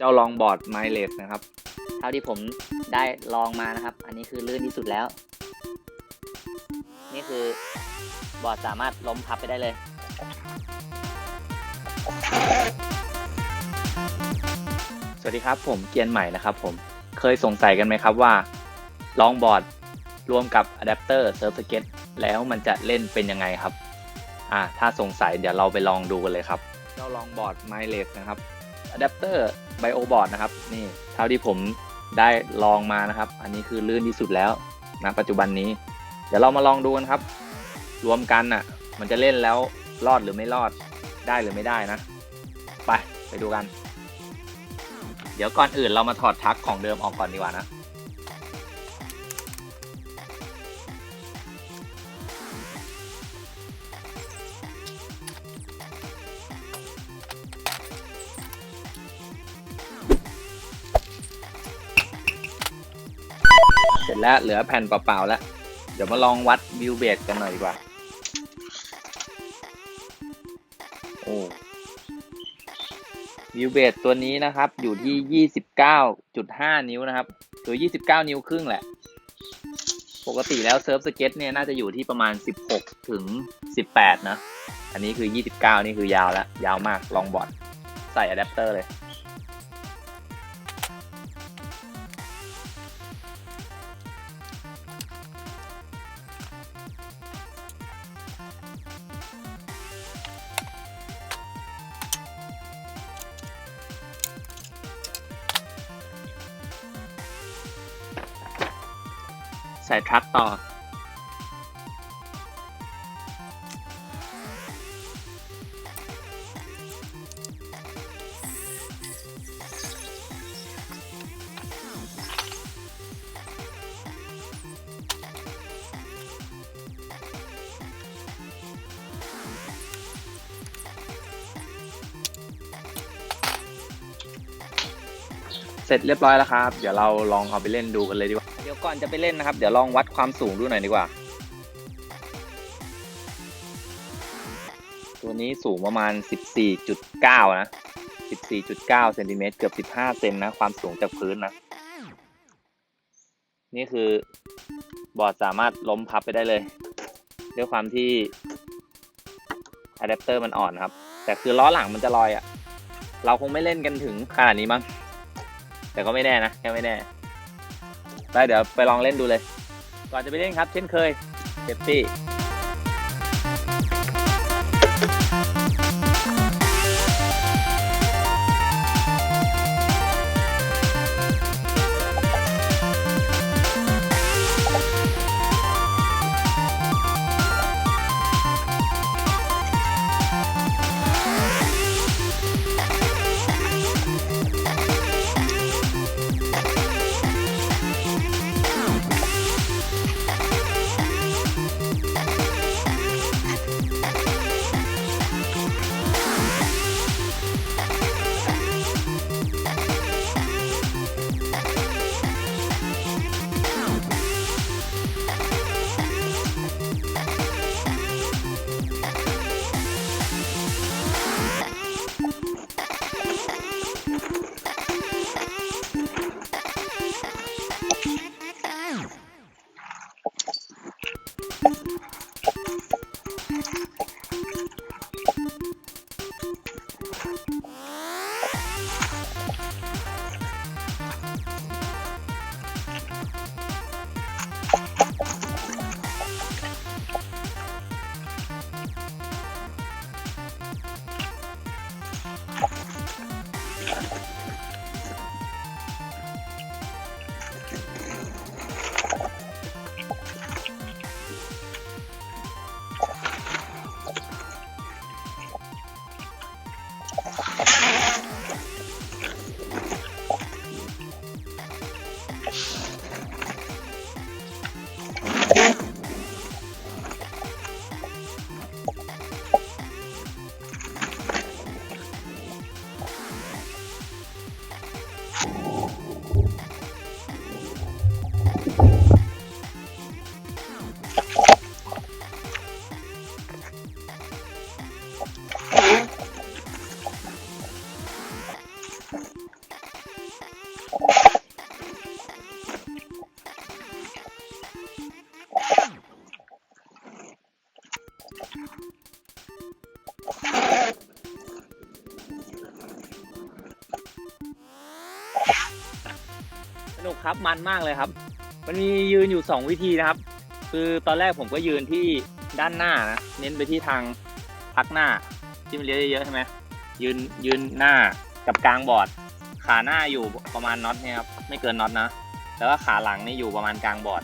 เจ้าลองบอร์ดไมเลสนะครับ เท่าที่ผมได้ลองมานะครับ อันนี้คือลื่นที่สุดแล้ว นี่คือบอร์ดสามารถล้มพับไปได้เลยสวัสดีครับผมเกียนใหม่นะครับผมเคยสงสัยกันไหมครับว่าลองบอร์ดรวมกับอะแดปเตอร์เซิร์ฟสเก็ตแล้วมันจะเล่นเป็นยังไงครับอ่าถ้าสงสัยเดี๋ยวเราไปลองดูกันเลยครับเจ้าลองบอร์ดไมเลสนะครับ อะแดปเตอร์ไบโอบอร์ดนะครับ นี่เท่าที่ผมได้ลองมานะครับ อันนี้คือลื่นที่สุดแล้วนะปัจจุบันนี้ เดี๋ยวเรามาลองดูกันครับ รวมกันอะ มันจะเล่นแล้วรอดหรือไม่รอดได้หรือไม่ได้นะ ไปไปดูกัน เดี๋ยวก่อนอื่นเรามาถอดทักของเดิมออกก่อนดีกว่านะ สร็จแล้วเหลือแผ่นเปล่าๆแล้ว เดี๋ยวมาลองวัดวิวเบสกันหน่อยดีกว่า โอ้วิวเบสตัวนี้นะครับอยู่ที่ 29.5 นิ้วนะครับคือ29 นิ้วครึ่งแหละ ปกติแล้วเซิร์ฟสเก็ตเนี่ยน่าจะอยู่ที่ประมาณ 16 ถึง 18 นะ อันนี้คือ 29 นี่คือยาวแล้ว ยาวมากลองบอร์ดใส่อะแดปเตอร์เลย ใส่ทรัคต่อ เสร็จเรียบร้อยแล้วครับ เดี๋ยวเราลองเอาไปเล่นดูกันเลยดีกว่า ดี๋ยวก่อนจะไปเล่นนะครับ เดี๋ยวลองวัดความสูงดูหน่อยดีกว่า ตัวนี้สูงประมาณ 14.9 นะ 14.9เซนติเมตรเกือบ 15 เซนนะ ความสูงจากพื้นนะ นี่คือบอร์ดสามารถล้มพับไปได้เลย ด้วยความที่อะแดปเตอร์มันอ่อนครับ แต่คือล้อหลังมันจะลอยอะ่ะ เราคงไม่เล่นกันถึงขนาดนี้มั้ง แต่ก็ไม่แน่นะแค่ไม่แน่ ได้เดี๋ยวไปลองเล่นดูเลย ก่อนจะไปเล่นครับ เช่นเคยเซฟตี้ สนุกครับมันมากเลยครับ มันมียืนอยู่ 2 วิธีนะครับ คือตอนแรกผมก็ยืนที่ด้านหน้านะเน้นไปที่ทางพักหน้าที่มันเลี้ยเยอะใช่ไหมยืนยืนหน้ากับกลางบอร์ด ขาหน้าอยู่ประมาณน็อตเนี่ยครับไม่เกินน็อตนะ แล้วก็ขาหลังนี่อยู่ประมาณกลางบอร์ด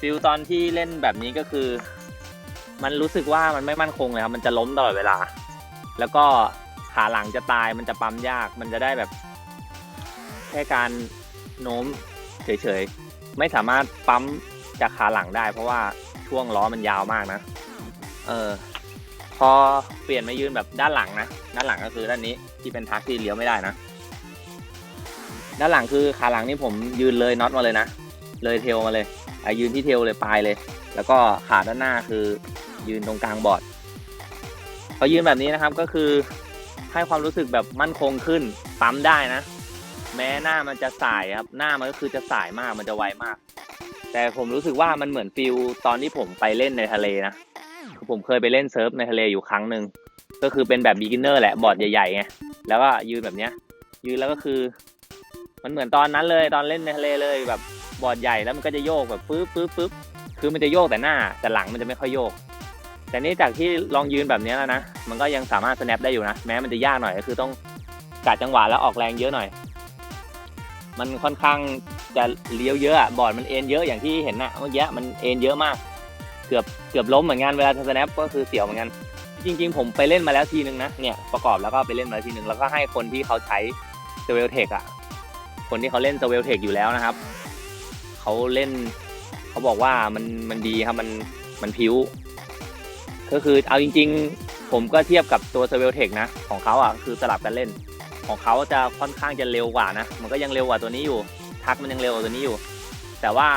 ฟิลตอนที่เล่นแบบนี้ก็คือ มันรู้สึกว่ามันไม่มั่นคงเลยครับมันจะล้มตลอดเวลา แล้วก็ขาหลังจะตายมันจะปั๊มยาก มันจะได้แบบแค่การโน้มเฉยๆ ไม่สามารถปั๊มจากขาหลังได้ เพราะว่าช่วงล้อมันยาวมากนะ เออ พอเปลี่ยนมายืนแบบด้านหลังนะ ด้านหลังก็คือด้านนี้ที่เป็นทักที่เลี้ยวไม่ได้นะ ด้านหลังคือขาหลังนี่ผมยืนเลยน็อตมาเลยนะ เลยเทลมาเลยอะยืนที่เทลเลยปลายเลย แล้วก็ขาด้านหน้าคือ ยืนตรงกลางบอร์ดพอยืนแบบนี้นะครับก็คือให้ความรู้สึกแบบมั่นคงขึ้นปั๊มได้นะ แม้หน้ามันจะสายครับหน้ามันก็คือจะสายมากมันจะไวมาก แต่ผมรู้สึกว่ามันเหมือนฟิลตอนที่ผมไปเล่นในทะเลนะคือผมเคยไปเล่นเซิร์ฟในทะเลอยู่ครั้งหนึ่งก็คือเป็นแบบ beginner แหละบอร์ดใหญ่ๆไงแล้วก็ยืนแบบเนี้ย ยืนแล้วก็คือ มันเหมือนตอนนั้นเลยตอนเล่นในทะเลเลยแบบบอร์ดใหญ่แล้วมันก็จะโยกแบบปึ๊บปึ๊บปึ๊บคือมันจะโยกแต่หน้าแต่หลังมันจะไม่ค่อยโยก แต่นี่จากที่ลองยืนแบบนี้แล้วนะ มันก็ยังสามารถ snap ได้อยู่นะ แม้มันจะยากหน่อยก็คือต้องกะจังหวะแล้วออกแรงเยอะหน่อย มันค่อนข้างจะเลี้ยวเยอะอะบอร์ดมันเอ็นเยอะอย่างที่เห็นนะเมื่อกี้มันเอ็นเยอะมาก เกือบเกือบล้มเหมือนกันเวลา snap ก็คือเสียวเหมือนกัน จริง ๆ ผมไปเล่นมาแล้วทีนึงนะ เนี่ยประกอบแล้วก็ไปเล่นมาทีนึงแล้วก็ให้คนที่เขาใช้เซเวลเทคอะคนที่เขาเล่นเซเวลเทคอยู่แล้วนะครับ เขาเล่นเขาบอกว่ามันมันดีครับมันมันพิ้ว ก็คือเอาจริง ๆ ผมก็เทียบกับตัว s w e l t e c h นะ ของเขาอะคือสลับกันเล่น ของเขาจะค่อนข้างจะเร็วกว่านะ มันก็ยังเร็วกว่าตัวนี้อยู่ ทักมันยังเร็วกว่าตัวนี้อยู่ แต่ว่า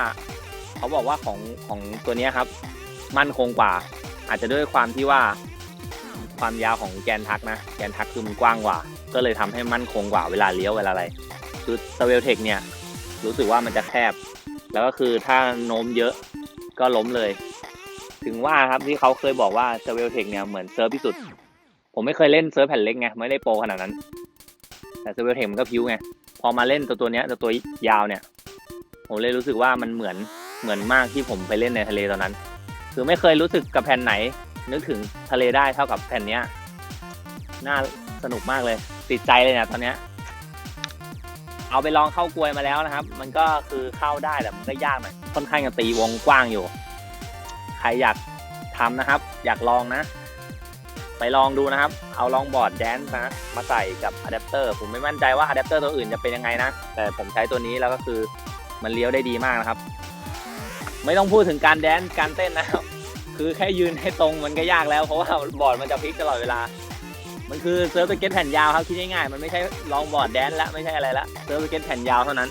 เขาบอกว่าของของตัวนี้ครับ มั่นคงกว่า อาจจะด้วยความที่ว่าความยาวของแกนทักนะ แกนทักคือมันกว้างกว่า ก็เลยทำให้มั่นคงกว่าเวลาเลี้ยวเวลาอะไร คือ s w e l t e c h เนี่ย รู้สึกว่ามันจะแคบ แล้วก็คือถ้าโน้มเยอะก็ล้มเลย ถึงว่าครับที่เขาเคยบอกว่าเซเวลเทคเนี่ยเหมือนเซิร์ฟที่สุด ผมไม่เคยเล่นเซิร์ฟแผ่นเล็กไงไม่ได้โปรขนาดนั้น แต่เซเวลเทคมันก็พิ้วไงพอมาเล่นตัวตัวเนี้ยตัวตัวยาวเนี่ย ผมเลยรู้สึกว่ามันเหมือนเหมือนมากที่ผมไปเล่นในทะเลตอนนั้น คือไม่เคยรู้สึกกับแผ่นไหน นึกถึงทะเลได้เท่ากับแผ่นเนี้ยน่าสนุกมากเลย ติดใจเลยเนี่ยตอนเนี้ยเอาไปลองเข้ากลวยมาแล้วนะครับ มันก็คือเข้าได้แต่มันก็ยากหน่อยค่อนข้างจะตีวงกว้างอยู่ รอยากทำนะครับ อยากลองนะ ไปลองดูนะครับ เอาลองบอร์ดแดนซ์นะมาใส่กับอะแดปเตอร์ผมไม่มั่นใจว่าอะแดปเตอร์ตัวอื่นจะเป็นยังไงนะ แต่ผมใช้ตัวนี้แล้วก็คือมันเลี้ยวได้ดีมากนะครับ ไม่ต้องพูดถึงการแดนซ์การเต้นนะครับ คือแค่ยืนให้ตรงมันก็ยากแล้ว เพราะว่าบอร์ดมันจะพลิกตลอดเวลา มันคือเซิร์ฟสเก็ตแผ่นยาวครับคิดง่ายๆมันไม่ใช่ลองบอร์ดแดนซ์ละไม่ใช่อะไรละเซิร์ฟสเก็ตแผ่นยาวเท่านั้น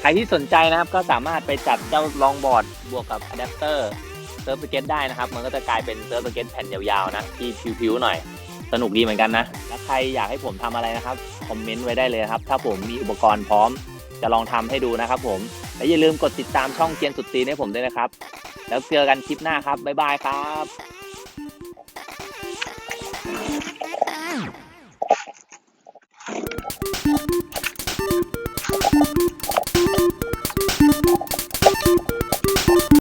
ใครที่สนใจนะครับก็สามารถไปจัดเจ้าลองบอร์ดบวกกับอะแดปเตอร์เซิร์ฟสเกตได้นะครับ มันก็จะกลายเป็นเซิร์ฟสเกตแผ่นยาวๆนะที่ผิวๆหน่อย สนุกดีเหมือนกันนะแล้วใครอยากให้ผมทำอะไรนะครับคอมเมนต์ไว้ได้เลยครับ ถ้าผมมีอุปกรณ์พร้อมจะลองทำให้ดูนะครับผมและอย่าลืมกดติดตามช่องเกียนสุดตีให้ผมด้วยนะครับ แล้วเจอกันคลิปหน้าครับบ๊ายบายครับ